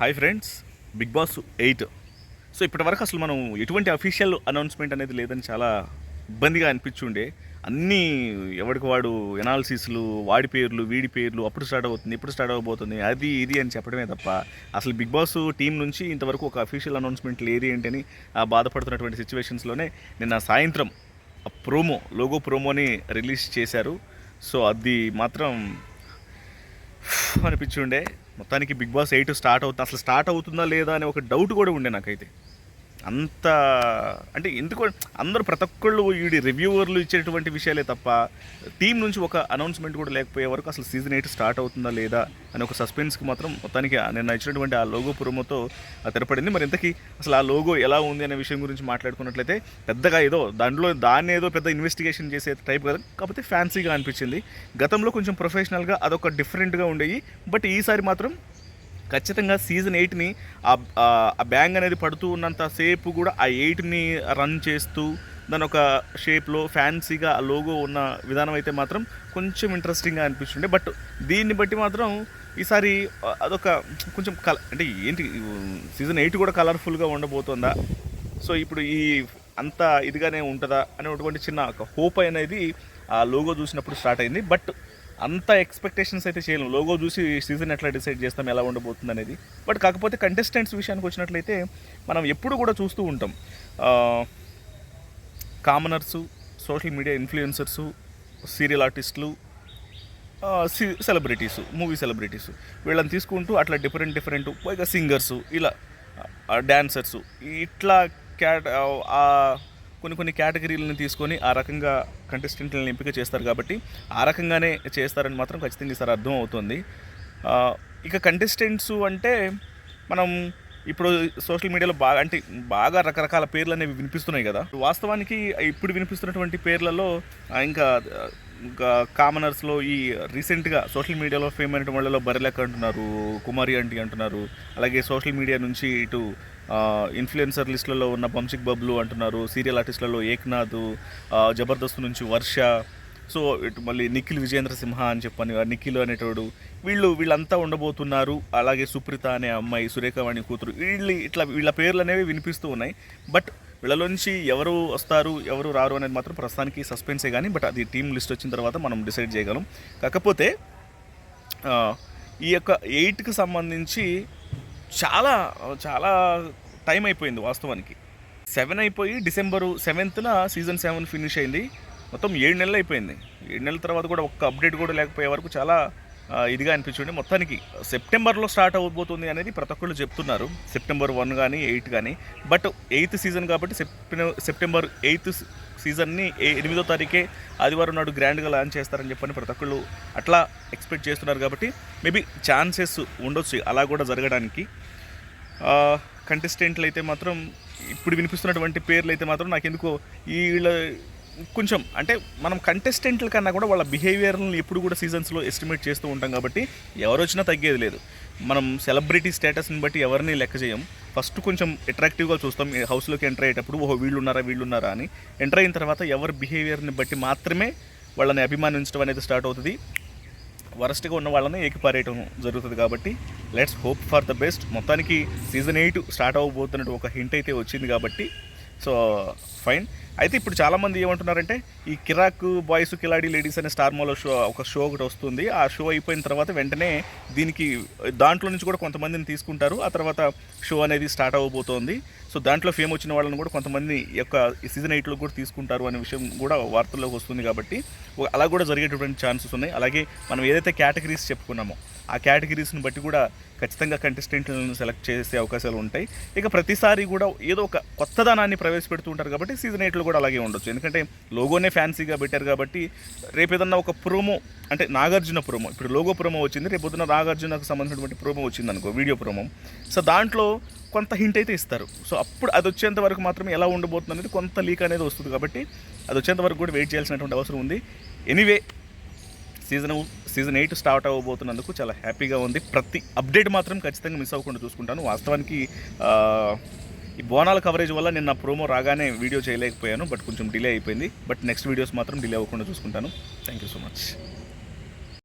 Hi friends big boss eight. So ఇప్పటివరకు అసలు మనం ఎటువంటి అఫీషియల్ అనౌన్స్మెంట్ అనేది లేదని చాలా ఇబ్బందిగా అనిపించుండే. అన్నీ ఎవరికి వాడు ఎనాలిసిస్లు వాడి పేర్లు వీడి పేర్లు అప్పుడు స్టార్ట్ అవుతుంది ఇప్పుడు స్టార్ట్ అవబోతుంది అది ఇది అని చెప్పడమే తప్ప అసలు బిగ్ బాస్ టీం నుంచి ఇంతవరకు ఒక అఫీషియల్ అనౌన్స్మెంట్ లేదు ఏంటని ఆ బాధపడుతున్నటువంటి సిచ్యువేషన్స్లోనే నిన్న సాయంత్రం ఆ ప్రోమో లోగో ప్రోమోని రిలీజ్ చేశారు. సో అది మాత్రం అనిపించుండే మొత్తానికి బిగ్ బాస్ ఎయిట్ స్టార్ట్ అవుతుంది అసలు స్టార్ట్ అవుతుందా లేదా అనే ఒక డౌట్ కూడా ఉండే నాకైతే. అంత అంటే ఎందుకు అందరూ ప్రతి ఒక్కళ్ళు వీడి రివ్యూవర్లు ఇచ్చేటువంటి విషయాలే తప్ప టీం నుంచి ఒక అనౌన్స్మెంట్ కూడా లేకపోయే వరకు అసలు సీజన్ ఎయిట్ స్టార్ట్ అవుతుందా లేదా అని ఒక సస్పెన్స్కి మాత్రం మొత్తానికి నిన్న ఇచ్చినటువంటి ఆ లోగో పురమతో తెరపడింది. మరి ఇంతకీ అసలు ఆ లోగో ఎలా ఉంది అనే విషయం గురించి మాట్లాడుకున్నట్లయితే పెద్దగా ఏదో దాంట్లో దాన్ని ఏదో పెద్ద ఇన్వెస్టిగేషన్ చేసే టైప్ కదా కాకపోతే ఫ్యాన్సీగా అనిపించింది. గతంలో కొంచెం ప్రొఫెషనల్గా అదొక డిఫరెంట్గా ఉండేవి బట్ ఈసారి మాత్రం ఖచ్చితంగా సీజన్ ఎయిట్ని ఆ బ్యాంగ్ అనేది పడుతూ ఉన్నంత సేపు కూడా ఆ ఎయిట్ని రన్ చేస్తూ దాని ఒక షేప్లో ఫ్యాన్సీగా ఆ లోగో ఉన్న విధానం అయితే మాత్రం కొంచెం ఇంట్రెస్టింగ్గా అనిపిస్తుండే. బట్ దీన్ని బట్టి మాత్రం ఈసారి అదొక కొంచెం కల అంటే ఏంటి సీజన్ ఎయిట్ కూడా కలర్ఫుల్గా ఉండబోతుందా? సో ఇప్పుడు ఈ అంత ఇదిగానే ఉంటుందా? అనేటువంటి చిన్న ఒక హోప్ అనేది ఆ లోగో చూసినప్పుడు స్టార్ట్ అయింది. బట్ అంత ఎక్స్పెక్టేషన్స్ అయితే చేయలేము లోగో చూసి సీజన్ ఎట్లా డిసైడ్ చేస్తాం ఎలా ఉండబోతుంది అనేది. బట్ కాకపోతే కంటెస్టెంట్స్ విషయానికి వచ్చినట్లయితే మనం ఎప్పుడు కూడా చూస్తూ ఉంటాం. Commoners social media influencers serial ఆర్టిస్టులు సెలబ్రిటీస్ మూవీ సెలబ్రిటీస్ వీళ్ళని తీసుకుంటూ అట్లా డిఫరెంట్ డిఫరెంట్ పైగా సింగర్సు ఇలా డ్యాన్సర్సు ఇట్లా క్యాట్ కొన్ని కొన్ని కేటగిరీలను తీసుకొని ఆ రకంగా కంటెస్టెంట్లను ఎంపిక చేస్తారు కాబట్టి ఆ రకంగానే చేస్తారని మాత్రం ఖచ్చితంగా ఈసారి అర్థం అవుతుంది ఇక కంటెస్టెంట్స్ అంటే మనం ఇప్పుడు సోషల్ మీడియాలో బాగా అంటే బాగా రకరకాల పేర్లు అనేవి వినిపిస్తున్నాయి కదా. వాస్తవానికి ఇప్పుడు వినిపిస్తున్నటువంటి పేర్లలో ఇంకా ఇంకా కామనర్స్లో ఈ రీసెంట్గా సోషల్ మీడియాలో ఫేమ్ అయిన వాళ్ళలో బరిలెక్క అంటున్నారు కుమారి ఆంటీ అంటున్నారు అలాగే సోషల్ మీడియా నుంచి ఇటు ఇన్ఫ్లుయెన్సర్ లిస్టులలో ఉన్న బంసిక్ బబ్లు అంటున్నారు సీరియల్ ఆర్టిస్టులలో ఏక్నాథ్ జబర్దస్త్ నుంచి వర్ష సో ఇటు మళ్ళీ నిఖిల్ విజేంద్ర సింహ అని చెప్పని నిఖిల్ అనేటోడు వీళ్ళు వీళ్ళంతా ఉండబోతున్నారు. అలాగే సుప్రీత అనే అమ్మాయి సురేఖవాణి కూతురు వీళ్ళు ఇట్లా వీళ్ళ పేర్లు అనేవి వినిపిస్తూ ఉన్నాయి. బట్ వీళ్ళలోంచి ఎవరు వస్తారు ఎవరు రారు అనేది మాత్రం ప్రస్తుతానికి సస్పెన్సే కానీ బట్ అది టీం లిస్ట్ వచ్చిన తర్వాత మనం డిసైడ్ చేయగలం. కాకపోతే ఈ యొక్క ఎయిట్కి సంబంధించి చాలా చాలా టైం అయిపోయింది వాస్తవానికి. సెవెన్ అయిపోయి డిసెంబరు సెవెంత్న సీజన్ సెవెన్ ఫినిష్ అయింది. మొత్తం ఏడు నెలలు అయిపోయింది. ఏడు నెలల తర్వాత కూడా ఒక్క అప్డేట్ కూడా లేకపోయే వరకు చాలా ఇదిగా అనిపించండి మొత్తానికి సెప్టెంబర్లో స్టార్ట్ అవబోతుంది అనేది ప్రతి ఒక్కళ్ళు చెప్తున్నారు. సెప్టెంబర్ వన్ కానీ ఎయిట్ కానీ. బట్ ఎయిత్ సీజన్ కాబట్టి సెప్టెంబర్ సెప్టెంబర్ ఎయిత్ సీజన్ని ఎనిమిదో తారీఖే ఆదివారం నాడు గ్రాండ్గా లాంచ్ చేస్తారని చెప్పని ప్రతి ఒక్కళ్ళు అట్లా ఎక్స్పెక్ట్ చేస్తున్నారు కాబట్టి మేబీ ఛాన్సెస్ ఉండొచ్చు. అలా కూడా జరగడానికి. కంటెస్టెంట్లు అయితే మాత్రం ఇప్పుడు వినిపిస్తున్నటువంటి పేర్లు అయితే మాత్రం నాకు ఎందుకో ఈ వీళ్ళ కొంచెం అంటే మనం కంటెస్టెంట్ల కన్నా కూడా వాళ్ళ బిహేవియర్ని ఎప్పుడు కూడా సీజన్స్లో ఎస్టిమేట్ చేస్తూ ఉంటాం కాబట్టి ఎవరు వచ్చినా తగ్గేది లేదు. మనం సెలబ్రిటీ స్టేటస్ని బట్టి ఎవరిని లెక్క చేయం ఫస్ట్ కొంచెం అట్రాక్టివ్గా చూస్తాం. హౌస్లోకి ఎంటర్ అయ్యేటప్పుడు ఓహో వీళ్ళు ఉన్నారా వీళ్ళు ఉన్నారా అని ఎంటర్ అయిన తర్వాత ఎవరి బిహేవియర్ని బట్టి మాత్రమే వాళ్ళని అభిమానించడం అనేది స్టార్ట్ అవుతుంది. వరస్ట్గా ఉన్న వాళ్ళని ఏకిపారేయటం జరుగుతుంది కాబట్టి let's hope for the best మొత్తానికి సీజన్ ఎయిట్ స్టార్ట్ అవ్వబోతున్నట్టు ఒక హింట్ అయితే వచ్చింది కాబట్టి సో ఫైన్ అయితే ఇప్పుడు చాలామంది ఏమంటున్నారంటే ఈ కిరాక్ బాయ్స్ కిలాడి లేడీస్ అనే స్టార్ మాలో షో ఒక షో ఒకటి వస్తుంది. ఆ షో అయిపోయిన తర్వాత వెంటనే దీనికి దాంట్లో నుంచి కూడా కొంతమందిని తీసుకుంటారు. ఆ తర్వాత షో అనేది స్టార్ట్ అవ్వబోతోంది. సో దాంట్లో ఫేమ్ వచ్చిన వాళ్ళని కూడా కొంతమంది యొక్క సీజన్ ఎయిట్లో కూడా తీసుకుంటారు అనే విషయం కూడా వార్తల్లోకి వస్తుంది కాబట్టి అలా కూడా జరిగేటటువంటి ఛాన్సెస్ ఉన్నాయి. అలాగే మనం ఏదైతే కేటగిరీస్ చెప్పుకున్నామో ఆ కేటగిరీస్ని బట్టి కూడా ఖచ్చితంగా కంటెస్టెంట్లను సెలెక్ట్ చేసే అవకాశాలు ఉంటాయి. ఇక ప్రతిసారి కూడా ఏదో ఒక కొత్తదనాన్ని ప్రవేశపెడుతూ ఉంటారు కాబట్టి సీజన్ ఎయిట్లో కూడా అలాగే ఉండొచ్చు. ఎందుకంటే లోగోనే ఫ్యాన్సీగా పెట్టారు కాబట్టి రేపు ఏదన్నా ఒక ప్రోమో అంటే నాగార్జున ప్రోమో ఇప్పుడు లోగో ప్రోమో వచ్చింది రేపు పొద్దున నాగార్జునకు సంబంధించినటువంటి ప్రోమో వచ్చింది అనుకో వీడియో ప్రోమో. సో దాంట్లో కొంత హింట్ అయితే ఇస్తారు. సో అప్పుడు అది వచ్చేంత వరకు మాత్రమే ఎలా ఉండబోతుంది అనేది కొంత లీక్ అనేది వస్తుంది కాబట్టి అది వచ్చేంత వరకు కూడా వెయిట్ చేయాల్సినటువంటి అవసరం ఉంది. Anyway season season eight start అవ్వబోతున్నందుకు చాలా హ్యాపీగా ఉంది. ప్రతి అప్డేట్ మాత్రం ఖచ్చితంగా మిస్ అవ్వకుండా చూసుకుంటాను. వాస్తవానికి ఈ బోనాల కవరేజ్ వల్ల నేను నా ప్రోమో రాగానే వీడియో చేయలేకపోయాను బట్ కొంచెం డిలే అయిపోయింది. బట్ నెక్స్ట్ వీడియోస్ మాత్రం డిలే అవ్వకుండా చూసుకుంటాను. Thank you so much